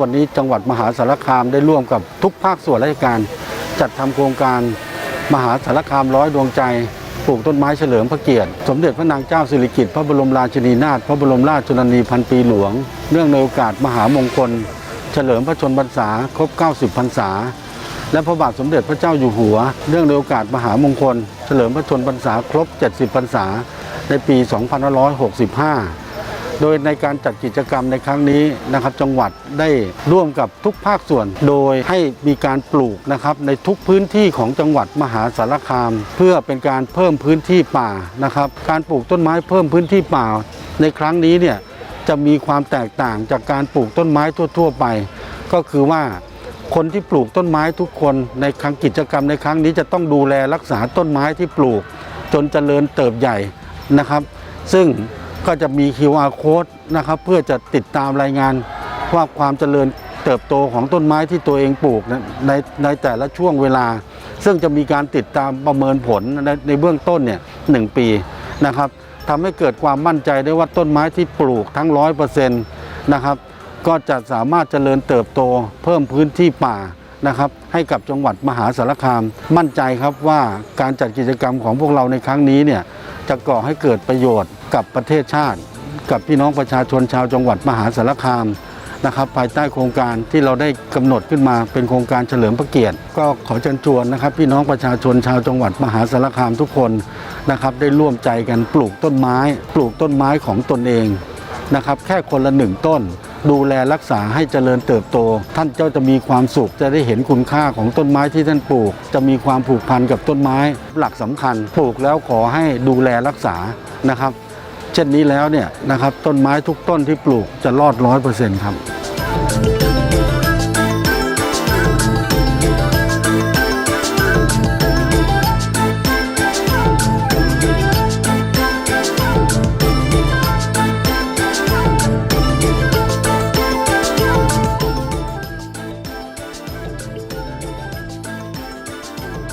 วันนี้จังหวัดมหาสารคามได้ร่วมกับทุกภาคส่วนราชการ จัดทำโครงการมหาสารคามร้อยดวงใจปลูกต้นไม้เฉลิมพระเกียรติ สมเด็จพระนางเจ้าสิริกิติ์พระบรมราชินีนาถพระบรมราชชนนีพันปีหลวง เนื่องในโอกาสมหามงคล เฉลิมพระชนมพรรษาครบ 90 พรรษา และพระบาทสมเด็จพระเจ้าอยู่หัว เนื่องในโอกาสมหามงคล เฉลิมพระชนมพรรษาครบ 70 พรรษา ในปี 2565 โดยในการจัดกิจกรรมในครั้งนี้นะครับจังหวัดได้ร่วมกับทุกภาคส่วน โดยให้มีการปลูกนะครับในทุกพื้นที่ของจังหวัดมหาสารคาม เพื่อเป็นการเพิ่มพื้นที่ป่านะครับ การปลูกต้นไม้เพิ่มพื้นที่ป่า ในครั้งนี้เนี่ยจะมีความแตกต่างจากการปลูกต้นไม้ทั่ว ๆ ไป ก็คือว่าคนที่ปลูกต้นไม้ทุกคนในครั้งกิจกรรมในครั้งนี้จะต้องดูแลรักษาต้นไม้ที่ปลูก จนเจริญเติบใหญ่นะครับ ซึ่ง ก็จะมี QR code นะครับ เพื่อจะติดตามรายงานว่าความเจริญเติบโตของต้นไม้ที่ตัวเองปลูกในในแต่ละช่วงเวลา ซึ่งจะมีการติดตามประเมินผลในในเบื้องต้นเนี่ยหนึ่งปีนะครับทำให้เกิดความมั่นใจได้ว่าต้นไม้ที่ปลูกทั้งร้อยเปอร์เซ็นต์นะครับก็จะสามารถเจริญเติบโตเพิ่มพื้นที่ป่านะครับให้กับจังหวัดมหาสารคาม มั่นใจครับว่าการจัดกิจกรรมของพวกเราในครั้งนี้เนี่ยจะก่อให้เกิดประโยชน์ กับประเทศชาติ กับพี่น้องประชาชนชาวจังหวัดมหาสารคามนะครับภายใต้โครงการที่เราได้กำหนดขึ้นมาเป็นโครงการเฉลิมพระเกียรติ ก็ขอเชิญชวนนะครับพี่น้องประชาชนชาวจังหวัดมหาสารคามทุกคนนะครับได้ร่วมใจกันปลูกต้นไม้ ปลูกต้นไม้ของตนเองนะครับแค่คนละหนึ่งต้น ดูแลรักษาให้เจริญเติบโต ท่านเจ้าจะมีความสุขจะได้เห็นคุณค่าของต้นไม้ที่ท่านปลูก จะมีความผูกพันกับต้นไม้หลักสำคัญ ปลูกแล้วขอให้ดูแลรักษานะครับ ช่นนี้แล้วเนี่ยนะครับต้นไม้ทุกต้นที่ปลูกจะรอดร้อยเปอร์เซ็นต์ครับ